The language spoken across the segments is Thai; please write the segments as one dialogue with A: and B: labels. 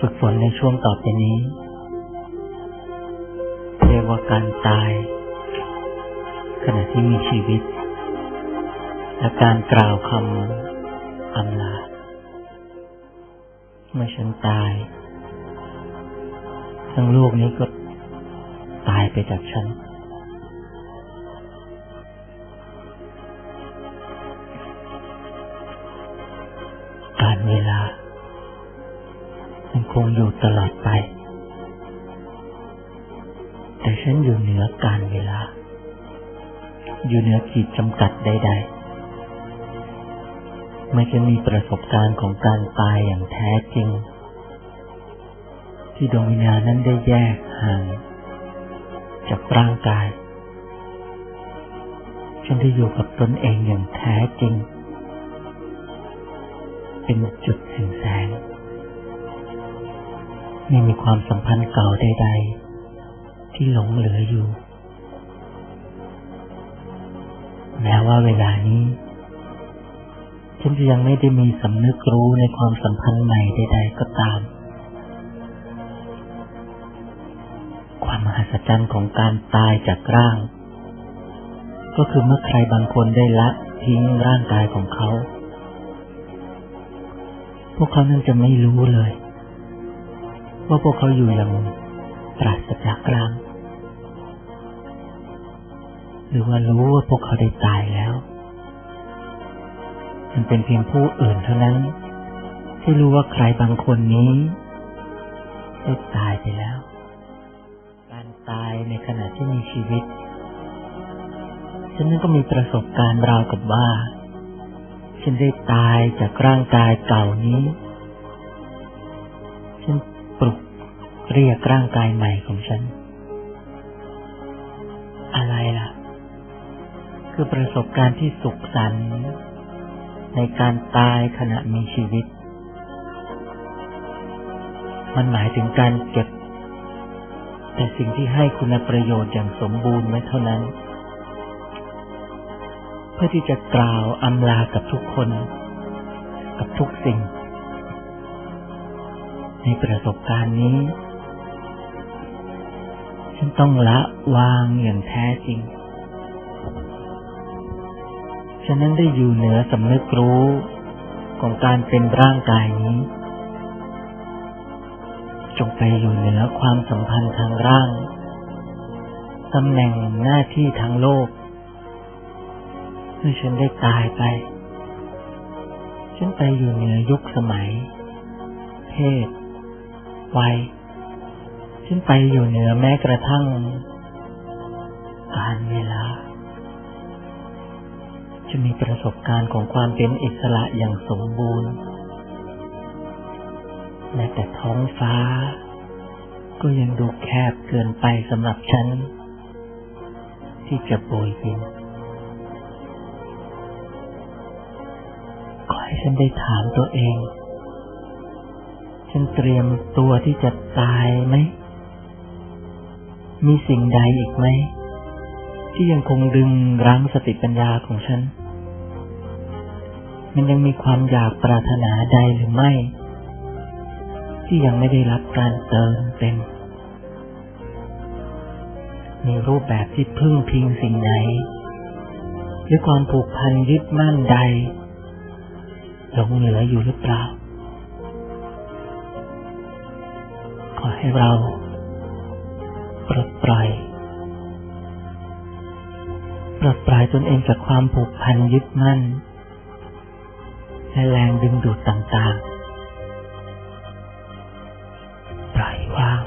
A: ฝึกฝนในช่วงต่อไปนี้ เรียกว่าการตาย ขณะที่มีชีวิต และการกล่าวคำอำลาเมื่อฉันตาย ทั้งโลกนี้ก็ตายไปจากฉัน งคงอยู่ตลอดไป แต่ฉันอยู่เหนือการเวลา อยู่เหนือขีดจำกัดใด ๆ ไม่จะมีประสบการณ์ของการตายอย่างแท้จริง ที่ดวงวิญญาณนั้นได้แยกห่างจากร่างกาย ฉันได้อยู่กับตนเองอย่างแท้จริง เป็นจุดแห่งแสง ไม่มีความสัมพันธ์เก่าใด ๆ ที่หลงเหลืออยู่ แม้ว่าเวลานี้ ฉันจะยังไม่ได้มีสำนึกรู้ในความสัมพันธ์ใหม่ใด ๆ ก็ตาม ความมหัศจรรย์ของการตายจากร่าง ก็คือเมื่อใครบางคนได้ละทิ้งร่างกายของเขา พวกเขานั้นจะไม่รู้เลย ว่าพวกเขาอยู่อย่างปราศจากร่าง หรือว่ารู้ว่าพวกเขาได้ตายแล้ว มันเป็นเพียงผู้อื่นเท่านั้น ที่รู้ว่าใครบางคนนี้ได้ตายไปแล้ว การตายในขณะที่มีชีวิต ฉันนั้นก็มีประสบการณ์ราวกับว่า ฉันได้ตายจากร่างกายเก่านี้ ฉัน ปลุกเรียกร่างกายใหม่ของฉัน อะไรล่ะ คือประสบการณ์ที่สุขสันต์ในการตายขณะมีชีวิต มันหมายถึงการเก็บ แต่สิ่งที่ให้คุณประโยชน์อย่างสมบูรณ์ไว้เท่านั้น เพื่อที่จะกล่าวอำลากับทุกคน กับทุกสิ่ง ในประสบการณ์นี้ ฉันต้องละวางอย่างแท้จริงฉะนั้นได้อยู่เหนือสำนึกรู้ของการเป็นร่างกายนี้ จงไปอยู่เหนือความสัมพันธ์ทางร่าง ตำแหน่งหน้าที่ทางโลกเมื่อฉันได้ตายไป ฉันไปอยู่เหนือยุคสมัย เพศ วัยฉันไปอยู่เหนือแม้กระทั่ง การเวลา จะมีประสบการณ์ของความเป็นอิสระอย่างสมบูรณ์แม้แต่ท้องฟ้า ก็ยังดูแคบเกินไปสำหรับฉัน ที่จะโบยบินขอให้ฉันได้ถามตัวเอง ฉันเตรียมตัวที่จะตายไหม มีสิ่งใดอีกไหม ที่ยังคงดึงรั้งสติปัญญาของฉัน มันยังมีความอยากปรารถนาใดหรือไม่ ที่ยังไม่ได้รับการเติมเต็ม มีรูปแบบที่พึ่งพิงสิ่งไหน หรือความผูกพันยึดมั่นใดหลงเหลืออยู่หรือเปล่า ให้เราปลดปล่อยปลดปล่อยตนเองจากความผูกพันยึดมั่น และแรงดึงดูดต่างๆ ปล่อยวาง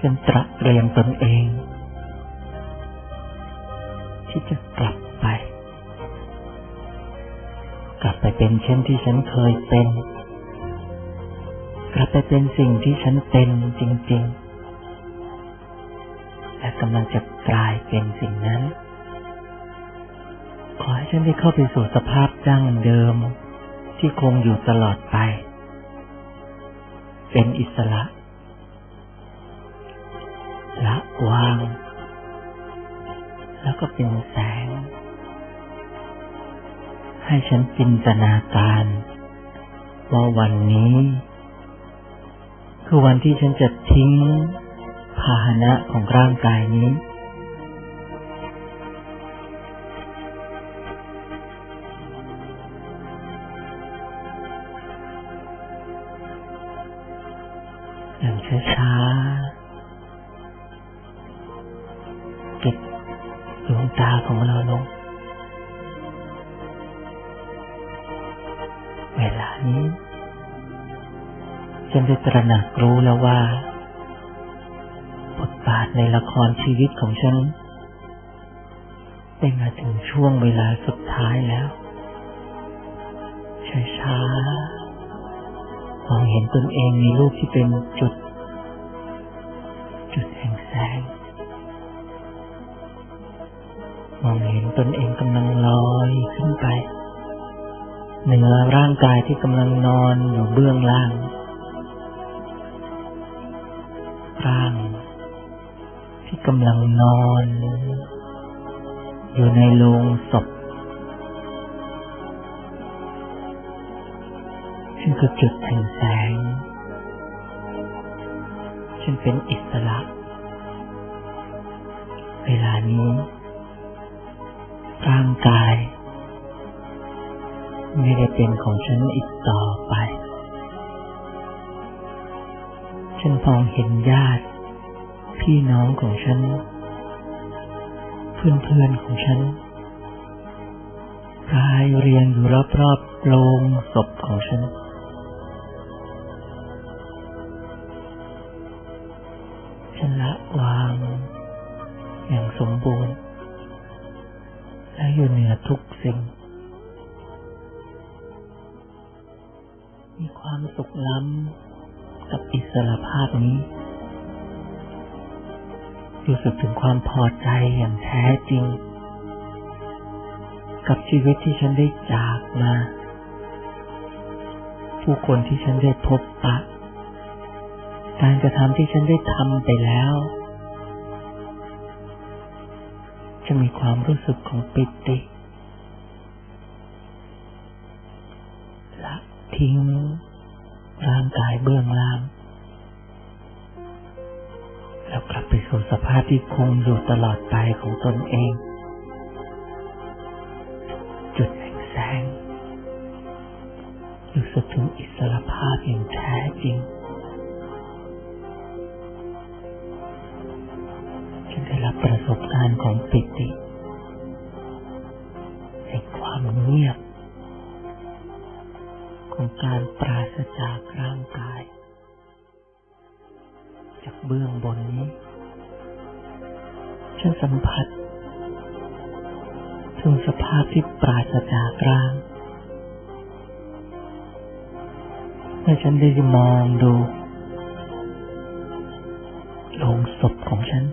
A: จนตระเตรียมตนเอง ที่จะกลับไป กลับไปเป็นเช่นที่ฉันเคยเป็น กลับไปเป็นสิ่งที่ฉันเป็นจริง ๆ และกำลังจะกลายเป็นสิ่งนั้น ขอให้ฉันได้เข้าไปสู่สภาพดั้งเดิมที่คงอยู่ตลอดไป เป็นอิสระ ละวาง แล้วก็เป็นแสง ให้ฉันจินตนาการว่าวันนี้ คือวันที่ฉันจะทิ้งพาหนะของร่างกายนี้ อย่างช้าๆ เก็บดวงตาของเราลง เวลานี้ ฉันได้ตระหนักรู้แล้วว่า บทบาทในละครชีวิตของฉันได้มาถึงช่วงเวลาสุดท้ายแล้วช้าๆมองเห็นตนเองในรูปที่เป็นจุด จุดแห่งแสงมองเห็นตนเองกำลังลอยขึ้นไปเหนือร่างกายที่กำลังนอนอยู่เบื้องล่าง กำลังนอน อยู่ในโลงศพฉันคือจุดแห่งแสง ฉันเป็นอิสระ เวลานี้ ร่างกาย ไม่ได้เป็นของฉันอีกต่อไป ฉันมองเห็นญาติ พี่น้องของฉัน เพื่อนๆของฉันกายเรียงอยู่รอบๆโลงศพของฉัน ฉันละวางอย่างสมบูรณ์ และอยู่เหนือทุกสิ่ง มีความสุขล้ำกับอิสระภาพนี้ รู้สึกถึงความพอใจอย่างแท้จริง กับชีวิตที่ฉันได้จากมา ผู้คนที่ฉันได้พบปะ การกระทำที่ฉันได้ทำไปแล้ว จะมีความรู้สึกของปิติละทิ้งร่างกายเบื้องล่าง แล้วกลับไปสู่สภาพที่คงอยู่ตลอดไปของตนเอง จุดแห่งแสงรู้สึกถึงอิสรภาพอย่างแท้จริงฉันได้รับประสบการณ์ของปิติในความเงียบ ของการปราศจากร่างกาย จากเบื้องบนนี้ ฉันสัมผัส ถึงสภาพที่ปราศจากร่างเมื่อฉันได้มองดูโลงศพของฉัน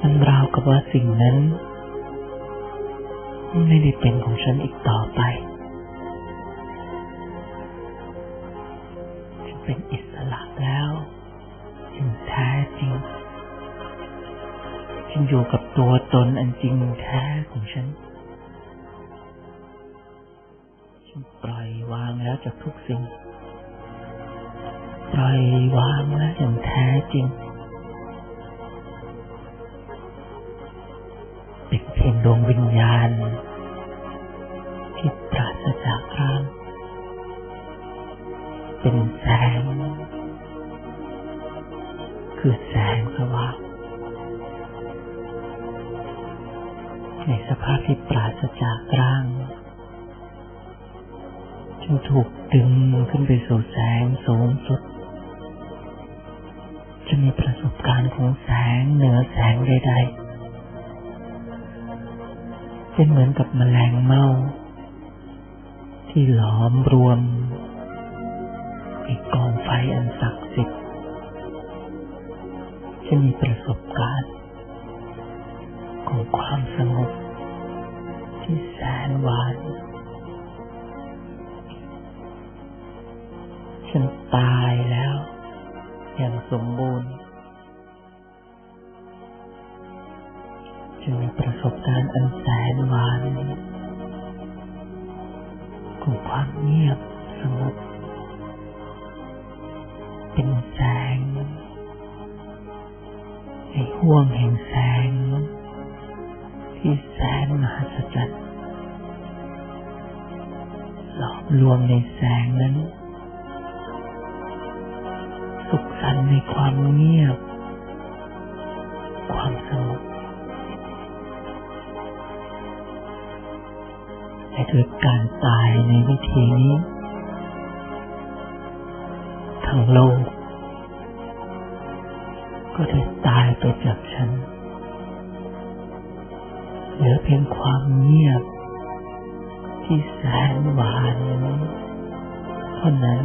A: มันราวกับว่าสิ่งนั้นไม่ได้เป็นของฉันอีกต่อไป ฉันเป็นอิส ฉันอยู่กับตัวตนอันจริงแท้ของฉัน ฉันปล่อยวางแล้วจากทุกสิ่ง ปล่อยวางแล้วอย่างแท้จริง เป็นเพียงดวงวิญญาณที่ปราศจากร่างเป็น ที่ปราศจากร่างจึงถูกดึงขึ้นไปสู่แสงสูงสุด จะมีประสบการณ์ของแสงเหนือแสงใดๆ เป็นเหมือนกับแมลงเม่าที่หลอมรวมในกองไฟอันศักดิ์สิทธิ์จะมีประสบการณ์ของความสงบ ที่แสนหวาน ฉันตายแล้ว อย่างสมบูรณ์จะมีประสบการณ์อันแสนหวานของความเงียบสงบเป็นแสงในห่วงแห่งแสง ที่แสนมหัศจรรย์หลอมรวมในแสงนั้น สุขสันในความเงียบ ความสงบและด้วยการตายในวิธีนี้ ทั้งโลก ก็ได้ตายไปจากฉัน เหลือเพียงความเงียบ ที่แสนหวานเท่านั้น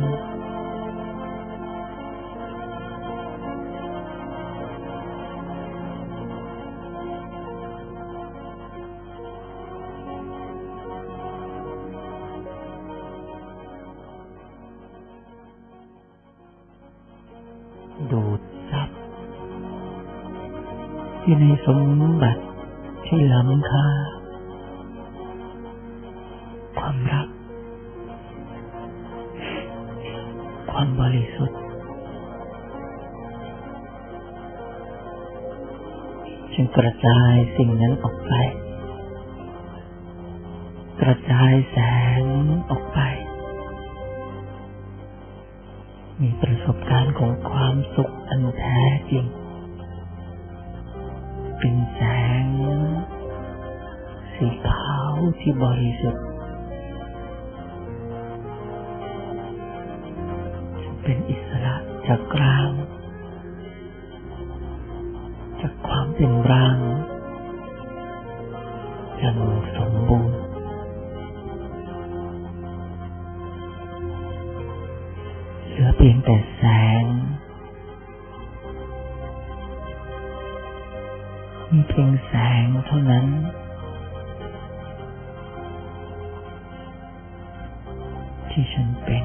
A: ดูดซับที่ในสมบัติ ที่ล้ำค่า ความรัก ความบริสุทธิ์ จึงกระจายสิ่งนั้นออกไป กระจายแสงออกไป มีประสบการณ์ของความสุขอันแท้จริง เป็นแสง สีขาวที่บริสุทธิ์ เป็นอิสระจากร่าง จากความเป็นร่างอย่างสมบูรณ์เหลือเพียงแต่แสง งเท่านั้นที่ฉันเป็น